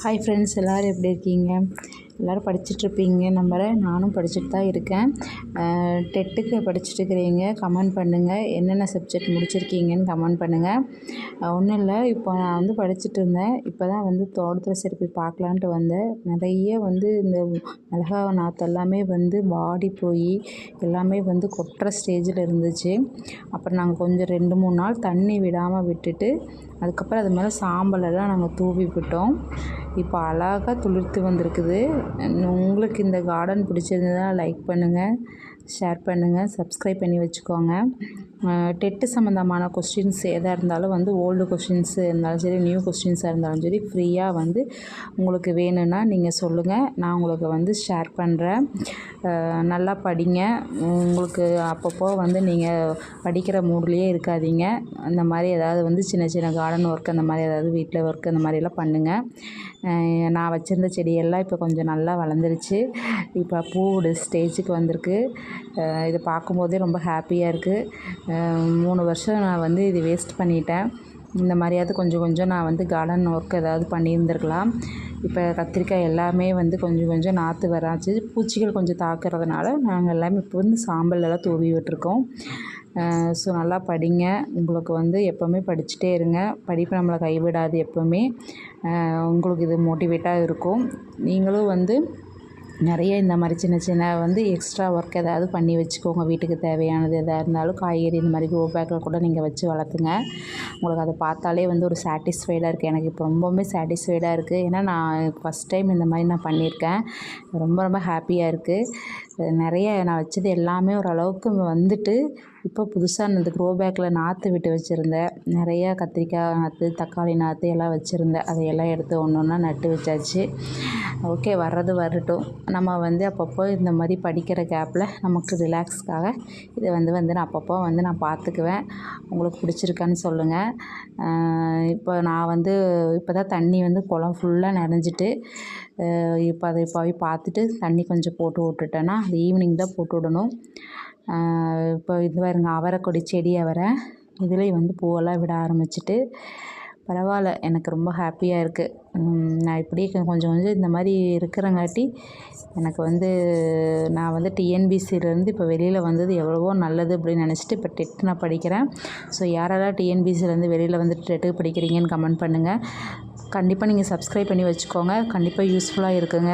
Hi friends எல்லோரும் எப்படி இருக்கீங்க? எல்லோரும் படிச்சுட்ருப்பீங்க நம்புகிறேன் நானும் படிச்சுட்டு தான் இருக்கேன். டெட்டுக்கு படிச்சுட்டு இருக்கிறீங்க கமெண்ட் பண்ணுங்கள் என்னென்ன சப்ஜெக்ட் முடிச்சிருக்கீங்கன்னு கமெண்ட் பண்ணுங்கள் ஒன்றும் இல்லை. இப்போ நான் வந்து படிச்சுட்டு இருந்தேன் இப்போ தான் வந்து தோட்டத்தில் சரி போய் பார்க்கலான்ட்டு வந்தேன். நிறைய வந்து இந்த மிளகா நாற்று எல்லாமே வந்து வாடி போய் எல்லாமே வந்து கொட்டுற ஸ்டேஜில் இருந்துச்சு. அப்புறம் நாங்கள் கொஞ்சம் ரெண்டு மூணு நாள் தண்ணி விடாமல் விட்டுட்டு அதுக்கப்புறம் அது மேலே சாம்பலெல்லாம் நாங்கள் தூவி விட்டோம். இப்போ அழகா துளிர்த்து வந்திருக்குது. உங்களுக்கு இந்த கார்டன் பிடிச்சிருந்ததுன்னா லைக் பண்ணுங்கள் ஷேர் பண்ணுங்கள் சப்ஸ்கிரைப் பண்ணி வச்சுக்கோங்க. டெட்டு சம்மந்தமான கொஸ்டின்ஸ் எதாக இருந்தாலும் வந்து ஓல்டு கொஸ்டின்ஸு இருந்தாலும் சரி நியூ கொஸ்டின்ஸாக இருந்தாலும் சரி ஃப்ரீயாக வந்து உங்களுக்கு வேணும்னா நீங்கள் சொல்லுங்கள் நான் உங்களுக்கு வந்து ஷேர் பண்ணுறேன் நல்லா படிங்க. உங்களுக்கு அப்பப்போ வந்து நீங்கள் படிக்கிற மூட்லேயே இருக்காதீங்க. அந்த மாதிரி ஏதாவது வந்து சின்ன சின்ன கார்டன் ஒர்க் அந்த மாதிரி ஏதாவது வீட்டில் ஒர்க் அந்த மாதிரியெல்லாம் பண்ணுங்கள் நான் வச்சுருந்த செடியெல்லாம் இப்போ கொஞ்சம் நல்லா வளர்ந்துருச்சு. இப்போ பூவோட ஸ்டேஜுக்கு வந்திருக்கு. இதை பார்க்கும்போதே ரொம்ப ஹாப்பியாக இருக்குது மூணு வருஷம் நான் வந்து இது வேஸ்ட் பண்ணிட்டேன். இந்த மாதிரியாவது கொஞ்சம் கொஞ்சம் நான் வந்து கார்டன் ஒர்க் ஏதாவது பண்ணியிருந்துருக்கலாம். இப்போ கத்திரிக்காய் எல்லாமே வந்து கொஞ்சம் கொஞ்சம் நாற்று வராச்சு. பூச்சிகள் கொஞ்சம் தாக்குறதுனால நாங்கள் எல்லாமே இப்போ வந்து சாம்பல் எல்லாம் தூவி விட்டுருக்கோம். ஸோ நல்லா படிங்க. உங்களுக்கு வந்து எப்போவுமே படிச்சுட்டே இருங்க. படிப்பு நம்மளை கைவிடாது எப்போவுமே. உங்களுக்கு இது மோட்டிவேட்டாக இருக்கும். நீங்களும் வந்து நிறைய இந்த மாதிரி சின்ன சின்ன வந்து எக்ஸ்ட்ரா ஒர்க் ஏதாவது பண்ணி வச்சுக்கோங்க. வீட்டுக்கு தேவையானது எதாக இருந்தாலும் காய்கறி இந்த மாதிரி கோ பேக்கில் கூட நீங்கள் வச்சு வளர்த்துங்க. உங்களுக்கு அதை பார்த்தாலே வந்து ஒரு சாட்டிஸ்ஃபைடாக இருக்குது எனக்கு இப்போ ரொம்பவுமே சாட்டிஸ்ஃபைடாக இருக்குது ஏன்னா நான் ஃபஸ்ட் டைம் இந்த மாதிரி நான் பண்ணியிருக்கேன். ரொம்ப ரொம்ப ஹாப்பியாக இருக்குது நிறைய நான் வச்சது எல்லாமே ஓரளவுக்கு வந்துட்டு இப்போ புதுசாக அந்த க்ரோ பேக்கில் நாற்று விட்டு வச்சுருந்தேன். நிறையா கத்திரிக்காய் நாற்று தக்காளி நாற்று எல்லாம் வச்சுருந்தேன். அதையெல்லாம் எடுத்து ஒன்று ஒன்றா நட்டு வச்சாச்சு. ஓகே வர்றது வரட்டும். நம்ம வந்து அப்பப்போ இந்த மாதிரி படிக்கிற கேப்பில் நமக்கு ரிலாக்ஸ்க்காக இதை வந்து வந்து நான் அப்பப்போ வந்து நான் பார்த்துக்குவேன். உங்களுக்கு பிடிச்சிருக்கான்னு சொல்லுங்கள் இப்போ நான் வந்து இப்போ தான் தண்ணி வந்து குளம் ஃபுல்லாக நிறைஞ்சிட்டு இப்போ அதை போய் பார்த்துட்டு தண்ணி கொஞ்சம் போட்டு விட்டுட்டேன்னா அது ஈவினிங் தான் போட்டு விடணும். இப்போ இது பாருங்க அவரைக்கொடி செடி அவரை. இதுலேயும் வந்து பூவெல்லாம் விட ஆரம்பிச்சிட்டு பரவாயில்ல எனக்கு ரொம்ப ஹாப்பியாக இருக்குது நான் இப்படியே கொஞ்சம் கொஞ்சம் இந்த மாதிரி இருக்கிறங்காட்டி எனக்கு வந்து நான் வந்து டிஎன்பிசிலேருந்து இப்போ வெளியில் வந்தது எவ்வளவோ நல்லது அப்படின்னு நினச்சிட்டு இப்போ டெட் நான் படிக்கிறேன். ஸோ யாரெல்லாம் டிஎன்பிசிலேருந்து வெளியில் வந்துட்டு டெட்டுக்கு படிக்கிறீங்கன்னு கமெண்ட் பண்ணுங்கள் கண்டிப்பாக நீங்கள் சப்ஸ்கிரைப் பண்ணி வச்சுக்கோங்க. கண்டிப்பாக யூஸ்ஃபுல்லாக இருக்குங்க.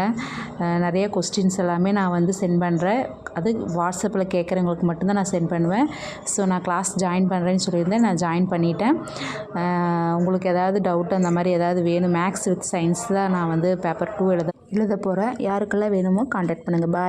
நிறைய கொஸ்டின்ஸ் எல்லாமே நான் வந்து சென்ட் பண்ணுறேன் அது வாட்ஸ்அப்பில் கேட்குறவங்களுக்கு மட்டும்தான் நான் சென்ட் பண்ணுவேன். ஸோ நான் கிளாஸ் ஜாயின் பண்ணுறேன்னு சொல்லியிருந்தேன். நான் ஜாயின் பண்ணிட்டேன். உங்களுக்கு ஏதாவது டவுட் அந்த மாதிரி ஏதாவது வேணும். மேக்ஸ் வித் சயின்ஸ் தான் நான் வந்து பேப்பர் டூ எழுத எழுத போகிறேன் யாருக்கெல்லாம் வேணுமோ காண்டாக்ட் பண்ணுங்கள் பாய்